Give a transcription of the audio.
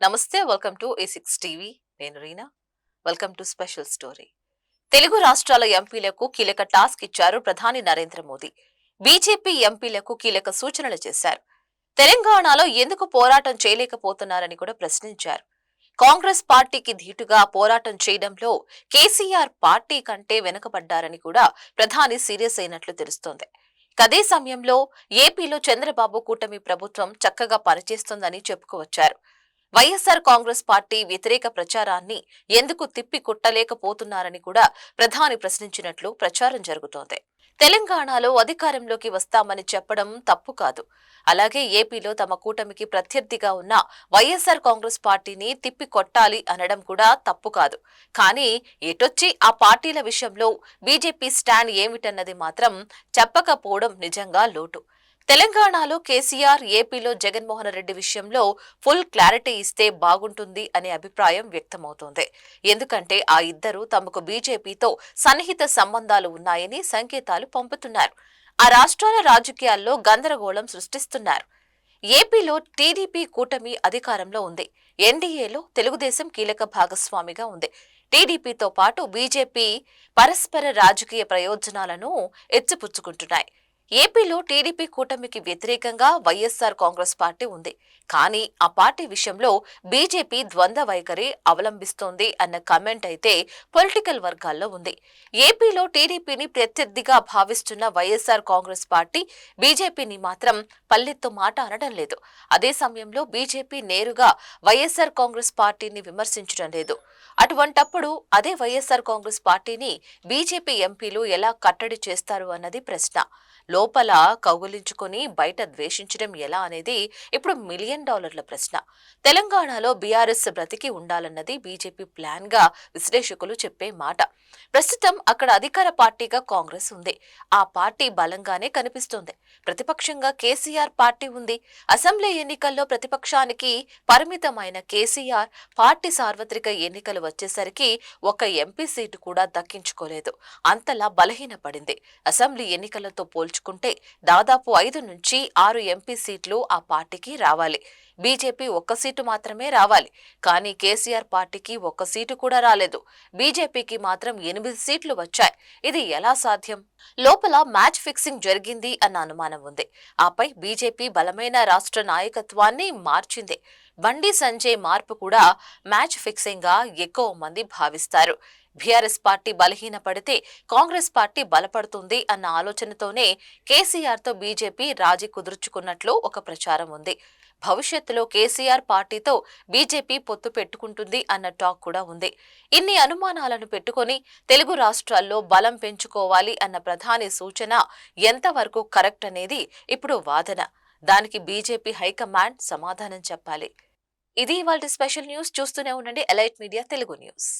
నమస్తే welcome to A six TV. నేను Reena. Welcome to special story. Telugu రాష్ట్రాల ఎంపీలకు కీలక టాస్క్ ఇచ్చారు ప్రధాని నరేంద్ర మోదీ. బీజేపీ ఎంపీలకు కీలక సూచనలు చేశారు. తెలంగాణలో ఎందుకు పోరాటం చేయలేకపోతున్నారని కూడా ప్రశ్నించారు. కాంగ్రెస్ పార్టీకి ధీటుగా పోరాటం చేయడంలో కేసీఆర్ పార్టీ కంటే వెనుకబడ్డారని కూడా ప్రధాని సీరియస్ అయినట్లు తెలుస్తోంది. అదే సమయంలో ఏపీలో చంద్రబాబు కూటమి ప్రభుత్వం చక్కగా పనిచేస్తోందని చెప్పుకోవచ్చారు. వైఎస్ఆర్ కాంగ్రెస్ పార్టీ వ్యతిరేక ప్రచారాన్ని ఎందుకు తిప్పి కొట్టలేకపోతున్నారని కూడా ప్రధాని ప్రశ్నించినట్లు ప్రచారం జరుగుతోంది. తెలంగాణలో అధికారంలోకి వస్తామని చెప్పడం తప్పు కాదు. అలాగే ఏపీలో తమ కూటమికి ప్రత్యర్థిగా ఉన్న వైఎస్ఆర్ కాంగ్రెస్ పార్టీని తిప్పి కొట్టాలి అనడం కూడా తప్పు కాదు. కానీ ఎటొచ్చి ఆ పార్టీల విషయంలో బీజేపీ స్టాండ్ ఏమిటన్నది మాత్రం చెప్పకపోవడం నిజంగా లోటు. తెలంగాణలో కేసీఆర్ ఏపీలో జగన్మోహన్ రెడ్డి విషయంలో ఫుల్ క్లారిటీ ఇస్తే బాగుంటుంది అనే అభిప్రాయం వ్యక్తమవుతోంది. ఎందుకంటే ఆ ఇద్దరు తమకు బీజేపీతో సన్నిహిత సంబంధాలు ఉన్నాయని సంకేతాలు పంపుతున్నారు. ఆ రాష్ట్రాల రాజకీయాల్లో గందరగోళం సృష్టిస్తున్నారు. ఏపీలో టీడీపీ కూటమి అధికారంలో ఉంది. ఎన్డీఏలో తెలుగుదేశం కీలక భాగస్వామిగా ఉంది. టీడీపీతో పాటు బీజేపీ పరస్పర రాజకీయ ప్రయోజనాలను ఎచ్చిపుచ్చుకుంటున్నాయి ఏపీలో టీడీపీ కూటమికి వ్యతిరేకంగా వైఎస్సార్ కాంగ్రెస్ పార్టీ ఉంది. కానీ ఆ పార్టీ విషయంలో బీజేపీ ద్వంద్వ వైఖరి అవలంబిస్తోంది అన్న కమెంట్ అయితే పొలిటికల్ వర్గాల్లో ఉంది. ఏపీలో టీడీపీని ప్రత్యర్థిగా భావిస్తున్న వైఎస్ఆర్ కాంగ్రెస్ పార్టీ బీజేపీని మాత్రం పల్లెత్తు మాట అనడం లేదు. అదే సమయంలో బీజేపీ నేరుగా వైఎస్ఆర్ కాంగ్రెస్ పార్టీని విమర్శించడం లేదు. అటువంటప్పుడు అదే వైఎస్ఆర్ కాంగ్రెస్ పార్టీని బీజేపీ ఎంపీలు ఎలా కట్టడి చేస్తారు అన్నది ప్రశ్న. లోపల కౌగులించుకొని బయట ద్వేషించడం ఎలా అనేది ఇప్పుడు మిలియన్ డాలర్ల ప్రశ్న. తెలంగాణలో బీఆర్ఎస్ బ్రతికి ఉండాలన్నది బీజేపీ ప్లాన్గా విశ్లేషకులు చెప్పే మాట. ప్రస్తుతం అక్కడ అధికార పార్టీగా కాంగ్రెస్ ఉంది. ఆ పార్టీ బలంగానే కనిపిస్తోంది. ప్రతిపక్షంగా కేసీఆర్ పార్టీ ఉంది. అసెంబ్లీ ఎన్నికల్లో ప్రతిపక్షానికి పరిమితమైన కేసీఆర్ పార్టీ సార్వత్రిక ఎన్నికలు వచ్చేసరికి ఒక ఎంపీ సీటు కూడా దక్కించుకోలేదు. అంతలా బలహీనపడింది. అసెంబ్లీ ఎన్నికలతో పోల్చుకుంటే దాదాపు ఐదు నుంచి ఆరు ఎంపీ సీట్లు ఆ పార్టీకి రావాలి. బీజేపీ ఒక్క సీటు మాత్రమే రావాలి. కానీ కేసీఆర్ పార్టీకి ఒక్క సీటు కూడా రాలేదు. బీజేపీకి మాత్రం ఎనిమిది సీట్లు వచ్చాయి. ఇది ఎలా సాధ్యం? లోపల మ్యాచ్ ఫిక్సింగ్ జరిగింది అన్న అనుమానం ఉంది. ఆపై బీజేపీ బలమైన రాష్ట్ర నాయకత్వాన్ని మార్చింది. బండి సంజయ్ మార్పు కూడా మ్యాచ్ ఫిక్సింగ్గా ఎక్కువ మంది భావిస్తారు. బీఆర్ఎస్ పార్టీ బలహీనపడితే కాంగ్రెస్ పార్టీ బలపడుతుంది అన్న ఆలోచనతోనే కేసీఆర్తో బీజేపీ రాజీ కుదుర్చుకున్నట్లు ఒక ప్రచారం ఉంది. భవిష్యత్తులో కేసీఆర్ పార్టీతో బీజేపీ పొత్తు పెట్టుకుంటుంది అన్న టాక్ కూడా ఉంది. ఇన్ని అనుమానాలను పెట్టుకొని తెలుగు రాష్ట్రాల్లో బలం పెంచుకోవాలి అన్న ప్రధాని సూచన ఎంతవరకు కరెక్ట్ అనేది ఇప్పుడు వాదన. దానికి బీజేపీ హైకమాండ్ సమాధానం చెప్పాలి. ఇది ఇవాళ స్పెషల్ న్యూస్. చూస్తూనే ఉండండి. Elite media Telugu news.